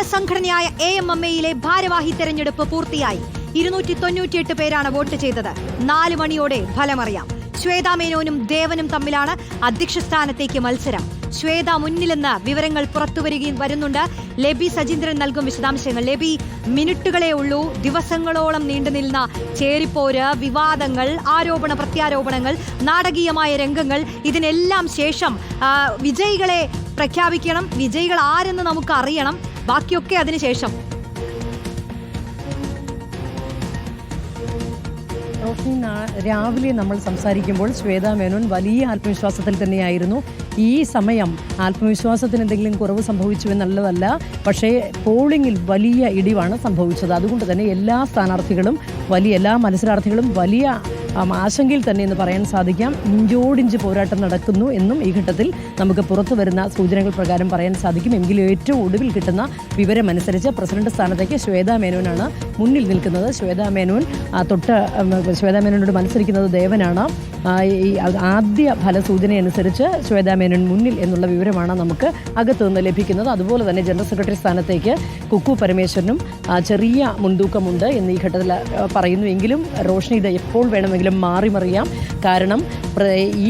താരസംഘടനയായ A M M എയിലെ ഭാരവാഹി തെരഞ്ഞെടുപ്പ് പൂർത്തിയായി. ഇരുന്നൂറ്റി തൊണ്ണൂറ്റിയെട്ട് പേരാണ് വോട്ട് ചെയ്തത്. നാല് മണിയോടെ ഫലമറിയാം. ശ്വേതാ മേനോനും ദേവനും തമ്മിലാണ് അധ്യക്ഷ സ്ഥാനത്തേക്ക് മത്സരം. ശ്വേത മുന്നിലെന്ന് വിവരങ്ങൾ പുറത്തുവരികയും വരുന്നുണ്ട്. ലബി സജീന്ദ്രൻ നൽകും വിശദാംശങ്ങൾ. ലബി മിനിറ്റുകളേ ഉള്ളൂ. ദിവസങ്ങളോളം നീണ്ടുനിന്ന ചേരിപ്പോര് വിവാദങ്ങൾ ആരോപണ പ്രത്യാരോപണങ്ങൾ നാടകീയമായ രംഗങ്ങൾ ഇതിനെല്ലാം ശേഷം വിജയികളെ പ്രഖ്യാപിക്കണം. വിജയികൾ ആരെന്ന് നമുക്ക് അറിയണം. ബാക്കിയൊക്കെ അതിനുശേഷം രാവിലെ നമ്മൾ സംസാരിക്കുമ്പോൾ ശ്വേത മേനോൻ വലിയ ആത്മവിശ്വാസത്തിൽ തന്നെയായിരുന്നു. ഈ സമയം ആത്മവിശ്വാസത്തിന് എന്തെങ്കിലും കുറവ് സംഭവിച്ചു എന്നുള്ളതല്ല പക്ഷേ പോളിംഗിൽ വലിയ ഇടിവാണ് സംഭവിച്ചത്. അതുകൊണ്ട് തന്നെ എല്ലാ സ്ഥാനാർത്ഥികളും വലിയ എല്ലാ മത്സരാർത്ഥികളും വലിയ ആശങ്കയിൽ തന്നെ എന്ന് പറയാൻ സാധിക്കാം. ഇഞ്ചോടിഞ്ച് പോരാട്ടം നടക്കുന്നു എന്നും ഈ ഘട്ടത്തിൽ നമുക്ക് പുറത്തു വരുന്ന സൂചനകൾ പ്രകാരം പറയാൻ സാധിക്കും. എങ്കിലും ഏറ്റവും ഒടുവിൽ കിട്ടുന്ന വിവരമനുസരിച്ച് പ്രസിഡന്റ് സ്ഥാനത്തേക്ക് ശ്വേതാ മേനോനാണ് മുന്നിൽ നിൽക്കുന്നത്. ശ്വേതാ മേനോൻ തൊട്ട് ശ്വേതാ മേനോനോട് മത്സരിക്കുന്നത് ദേവനാണ്. ഈ ആദ്യ ഫലസൂചനയനുസരിച്ച് ശ്വേതാ മേനോൻ മുന്നിൽ എന്നുള്ള വിവരമാണ് നമുക്ക് അകത്തു നിന്ന് ലഭിക്കുന്നത്. അതുപോലെ തന്നെ ജനറൽ സെക്രട്ടറി സ്ഥാനത്തേക്ക് കുക്കു പരമേശ്വരനും ചെറിയ മുൻതൂക്കമുണ്ട് എന്ന് ഈ ഘട്ടത്തിൽ പറയുന്നു. എങ്കിലും റോഷ്നി ഇത് എപ്പോൾ വേണമെങ്കിലും മാറി മറിയാം. കാരണം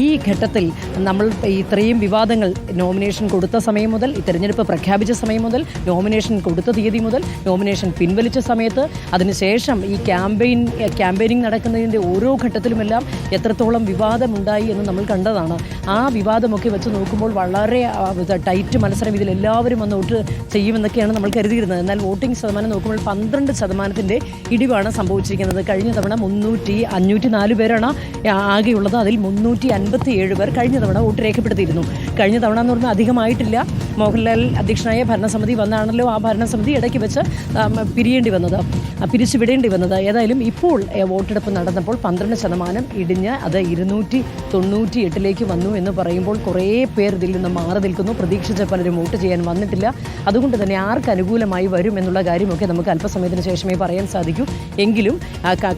ഈ ഘട്ടത്തിൽ നമ്മൾ ഇത്രയും വിവാദങ്ങൾ നോമിനേഷൻ കൊടുത്ത സമയം മുതൽ തിരഞ്ഞെടുപ്പ് പ്രഖ്യാപിച്ച സമയം മുതൽ നോമിനേഷൻ കൊടുത്ത തീയതി മുതൽ നോമിനേഷൻ പിൻവലിച്ച സമയത്ത് അതിനുശേഷം ഈ ക്യാമ്പയിൻ ക്യാമ്പയിനിങ് നടക്കുന്നതിന്റെ ഓരോ ഘട്ടത്തിലുമെല്ലാം എത്രത്തോളം വിവാദമുണ്ടായി എന്ന് നമ്മൾ കണ്ടതാണ്. ആ വിവാദമൊക്കെ വെച്ച് നോക്കുമ്പോൾ വളരെ ടൈറ്റ് മത്സരം ഇതിൽ എല്ലാവരും വന്ന് വോട്ട് ചെയ്യുമെന്നൊക്കെയാണ് നമ്മൾ കരുതിയിരുന്നത്. എന്നാൽ വോട്ടിംഗ് ശതമാനം നോക്കുമ്പോൾ പന്ത്രണ്ട് ശതമാനത്തിന്റെ ഇടിവാണ് സംഭവിച്ചിരിക്കുന്നത്. കഴിഞ്ഞ തവണ മുന്നൂറ്റി അഞ്ഞൂറ്റി നാല് പേരാണ് ആകെയുള്ളത്. അതിൽ മുന്നൂറ്റി അൻപത്തി ഏഴ് പേർ കഴിഞ്ഞ തവണ വോട്ട് രേഖപ്പെടുത്തിയിരുന്നു. കഴിഞ്ഞ തവണ എന്ന് പറഞ്ഞാൽ അധികമായിട്ടില്ല. മോഹൻലാൽ അധ്യക്ഷനായ ഭരണസമിതി വന്നാണല്ലോ ആ ഭരണസമിതി ഇടയ്ക്ക് വെച്ച് പിരിയേണ്ടി വന്നത്. പിരിച്ചു വിടേണ്ടി വന്നത്. ഏതായാലും ഇപ്പോൾ വോട്ടെടുപ്പ് നടന്നപ്പോൾ പന്ത്രണ്ട് ശതമാനം ഇടിഞ്ഞ് അത് ഇരുന്നൂറ്റി തൊണ്ണൂറ്റി എട്ടിലേക്ക് വന്നു എന്ന് പറയുമ്പോൾ കുറേ പേർ ഇതിൽ നിന്ന് മാറി നിൽക്കുന്നു. പ്രതീക്ഷിച്ച പലരും വോട്ട് ചെയ്യാൻ വന്നിട്ടില്ല. അതുകൊണ്ട് തന്നെ ആർക്ക് അനുകൂലമായി വരും എന്നുള്ള കാര്യമൊക്കെ നമുക്ക് അല്പസമയത്തിന് ശേഷമേ പറയാൻ സാധിക്കൂ. എങ്കിലും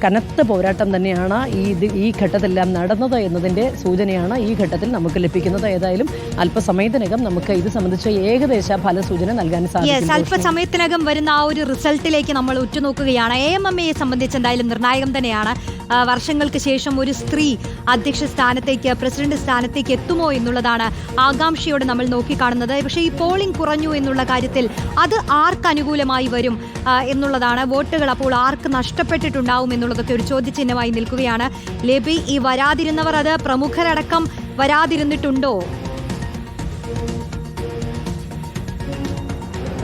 കനത്ത പോരാട്ടം തന്നെയാണ് ഈ ഇത് ഈ ഘട്ടത്തിലെല്ലാം നടന്നത് എന്നതിന്റെ സൂചനയാണ് ഈ ഘട്ടത്തിൽ നമുക്ക് ലഭിക്കുന്നത്. ഏതായാലും അല്പസമയത്തിനകം നമുക്ക് ഇത് സംബന്ധിച്ച ഏകദേശ ഫലസൂചന നൽകാൻ സാധിക്കും. അല്പസമയത്തിനകം വരുന്ന ആ ഒരു റിസൾട്ടിലേക്ക് നമ്മൾ ഉറ്റുനോക്കുകയാണ്. എ എം എം എയെ സംബന്ധിച്ച് എന്തായാലും നിർണായകം തന്നെയാണ്. വർഷങ്ങൾക്ക് ശേഷം ഒരു സ്ത്രീ അധ്യക്ഷ സ്ഥാനത്തേക്ക് പ്രസിഡന്റ് സ്ഥാനത്തേക്ക് എത്തുമോ എന്നുള്ളതാണ് ആകാംക്ഷയോടെ നമ്മൾ നോക്കിക്കാണുന്നത്. പക്ഷേ ഈ പോളിംഗ് കുറഞ്ഞു എന്നുള്ള കാര്യത്തിൽ അത് ആർക്ക് അനുകൂലമായി വരും എന്നുള്ളതാണ് വോട്ടുകൾ അപ്പോൾ ആർക്ക് നഷ്ടപ്പെട്ടിട്ടുണ്ടാവും എന്നുള്ളതൊക്കെ ഒരു ചോദ്യചിഹ്നമായി നിൽക്കുകയാണ്. ലബി ഈ വരാതിരുന്നവർ അത് പ്രമുഖരടക്കം വരാതിരുന്നിട്ടുണ്ടോ?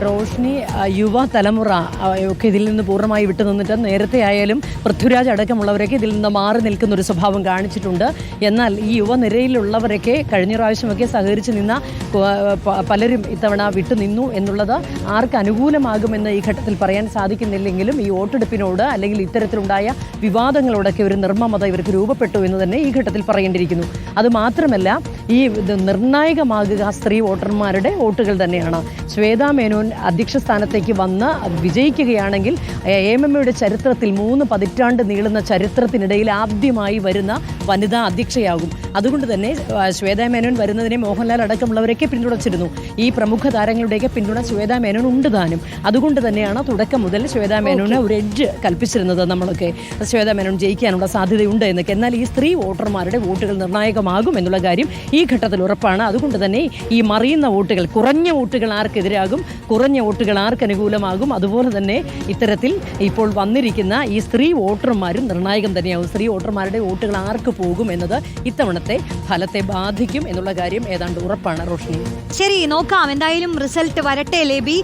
റോഷ്നി യുവ തലമുറ ഒക്കെ ഇതിൽ നിന്ന് പൂർണമായി വിട്ടു നിന്നിട്ട് നേരത്തെ ആയാലും പൃഥ്വിരാജ് അടക്കമുള്ളവരൊക്കെ ഇതിൽ നിന്ന് മാറി നിൽക്കുന്ന ഒരു സ്വഭാവം കാണിച്ചിട്ടുണ്ട്. എന്നാൽ ഈ യുവനിരയിലുള്ളവരൊക്കെ കഴിഞ്ഞ പ്രാവശ്യമൊക്കെ സഹകരിച്ച് നിന്ന പലരും ഇത്തവണ വിട്ടു നിന്നു എന്നുള്ളത് ആർക്ക് അനുകൂലമാകുമെന്ന് ഈ ഘട്ടത്തിൽ പറയാൻ സാധിക്കുന്നില്ലെങ്കിലും ഈ വോട്ടെടുപ്പിനോട് അല്ലെങ്കിൽ ഇത്തരത്തിലുണ്ടായ വിവാദങ്ങളോടൊക്കെ ഒരു നിർമ്മമത ഇവർക്ക് രൂപപ്പെട്ടു എന്ന് തന്നെ ഈ ഘട്ടത്തിൽ പറയേണ്ടിയിരിക്കുന്നു. അത് മാത്രമല്ല ഈ ഇത് നിർണായകമാകുക സ്ത്രീ വോട്ടർമാരുടെ വോട്ടുകൾ തന്നെയാണ്. ശ്വേതാ മേനോൻ അധ്യക്ഷ സ്ഥാനത്തേക്ക് വന്ന് വിജയിക്കുകയാണെങ്കിൽ എ എം എം എയുടെ ചരിത്രത്തിൽ മൂന്ന് പതിറ്റാണ്ട് നീളുന്ന ചരിത്രത്തിനിടയിൽ ആദ്യമായി വരുന്ന വനിതാ അധ്യക്ഷയാകും. അതുകൊണ്ട് തന്നെ ശ്വേതാ മേനോൻ വരുന്നതിനെ മോഹൻലാൽ അടക്കമുള്ളവരൊക്കെ പിന്തുണച്ചിരുന്നു. ഈ പ്രമുഖ താരങ്ങളുടെയൊക്കെ പിന്തുണ ശ്വേതാ മേനോൻ ഉണ്ട് താനും. അതുകൊണ്ട് തന്നെയാണ് തുടക്കം മുതൽ ശ്വേതാ മേനോന് ഒരു എഡ്ജ് കൽപ്പിച്ചിരുന്നത് നമ്മളൊക്കെ. ശ്വേതാ മേനോൻ ജയിക്കാനുള്ള സാധ്യതയുണ്ട് എന്നൊക്കെ. എന്നാൽ ഈ സ്ത്രീ വോട്ടർമാരുടെ വോട്ടുകൾ നിർണായകമാകും എന്നുള്ള കാര്യം ഈ ഘട്ടത്തിൽ ഉറപ്പാണ്. അതുകൊണ്ട് തന്നെ ഈ മറിയുന്ന വോട്ടുകൾ കുറഞ്ഞ വോട്ടുകൾ ആർക്കെതിരാകും കുറഞ്ഞ വോട്ടുകൾ ആർക്ക് അനുകൂലമാകും? അതുപോലെ തന്നെ ഇത്തരത്തിൽ ഇപ്പോൾ വന്നിരിക്കുന്ന ഈ സ്ത്രീ വോട്ടർമാരും നിർണായകം തന്നെയാവും. സ്ത്രീ വോട്ടർമാരുടെ വോട്ടുകൾ ആർക്ക് പോകും എന്നത് ഇത്തവണത്തെ ഫലത്തെ ബാധിക്കും എന്നുള്ള കാര്യം ഏതാണ്ട് ഉറപ്പാണ് റോഷ്നി. ശരി നോക്കാം. എന്തായാലും റിസൾട്ട് വരട്ടെ ലേബി.